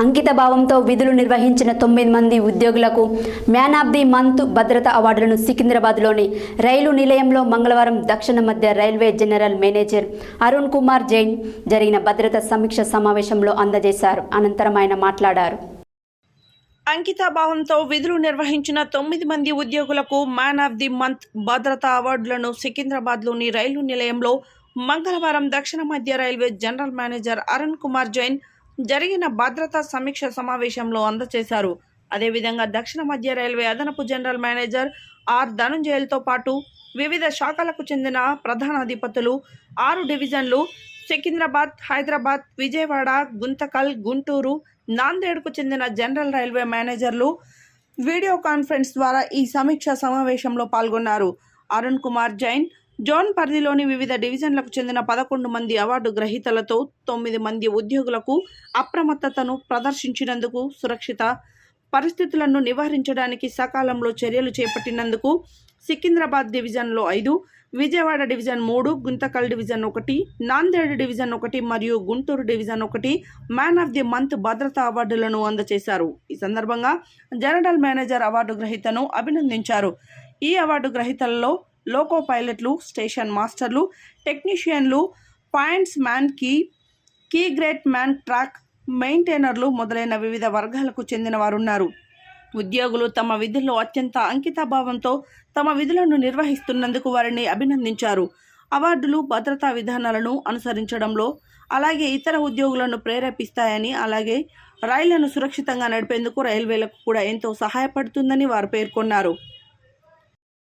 అంకిత భావంతో విధులు నిర్వహించిన తొమ్మిది మంది ఉద్యోగులకు మ్యాన్ ఆఫ్ ది మంత్ భద్రతా అవార్డులను సికింద్రాబాద్లోని రైలు నిలయంలో మంగళవారం దక్షిణ మధ్య railway general manager Arun Kumar Jain జరిగిన భద్రతా సమీక్ష సమావేశంలో అందజేశారు. అనంతరం ఆయన మాట్లాడారు. అంకితాభావంతో విధులు నిర్వహించిన తొమ్మిది మంది ఉద్యోగులకు మ్యాన్ ఆఫ్ ది మంత్ భద్రతా అవార్డులను సికింద్రాబాద్లోని రైలు నిలయంలో మంగళవారం దక్షిణ మధ్య railway general manager Arun Kumar Jain జరిగిన భద్రతా సమీక్ష సమావేశంలో అందజేశారు. అదేవిధంగా దక్షిణ మధ్య రైల్వే అదనపు జనరల్ మేనేజర్ ఆర్ ధనుంజయలతో పాటు వివిధ శాఖలకు చెందిన ప్రధానాధిపతులు ఆరు డివిజన్లు సికింద్రాబాద్ హైదరాబాద్ విజయవాడ గుంతకల్ గుంటూరు నాందేడ్కు చెందిన జనరల్ రైల్వే మేనేజర్లు వీడియో కాన్ఫరెన్స్ ద్వారా ఈ సమీక్ష సమావేశంలో పాల్గొన్నారు. అరుణ్ కుమార్ జైన్ జోన్ పరిధిలోని వివిధ డివిజన్లకు చెందిన పదకొండు మంది అవార్డు గ్రహీతలతో తొమ్మిది మంది ఉద్యోగులకు అప్రమత్తతను ప్రదర్శించినందుకు సురక్షిత పరిస్థితులను నివారించడానికి సకాలంలో చర్యలు చేపట్టినందుకు సికింద్రాబాద్ డివిజన్లో ఐదు విజయవాడ డివిజన్ మూడు గుంతకల్ డివిజన్ ఒకటి నాందేడ్ డివిజన్ ఒకటి మరియు గుంటూరు డివిజన్ ఒకటి మ్యాన్ ఆఫ్ ది మంత్ భద్రతా అవార్డులను అందజేశారు. ఈ సందర్భంగా జనరల్ మేనేజర్ అవార్డు గ్రహీతను అభినందించారు. ఈ అవార్డు గ్రహీతలలో లోకో పైలట్లు స్టేషన్ మాస్టర్లు టెక్నీషియన్లు points man key key gate man track మెయింటైనర్లు మొదలైన వివిధ వర్గాలకు చెందిన వారున్నారు. ఉద్యోగులు తమ విధుల్లో అత్యంత అంకితాభావంతో తమ విధులను నిర్వహిస్తున్నందుకు వారిని అభినందించారు. అవార్డులు భద్రతా విధానాలను అనుసరించడంలో అలాగే ఇతర ఉద్యోగులను ప్రేరేపిస్తాయని అలాగే రైళ్ళను సురక్షితంగా నడిపేందుకు రైల్వేలకు కూడా ఎంతో సహాయపడుతుందని వారు పేర్కొన్నారు.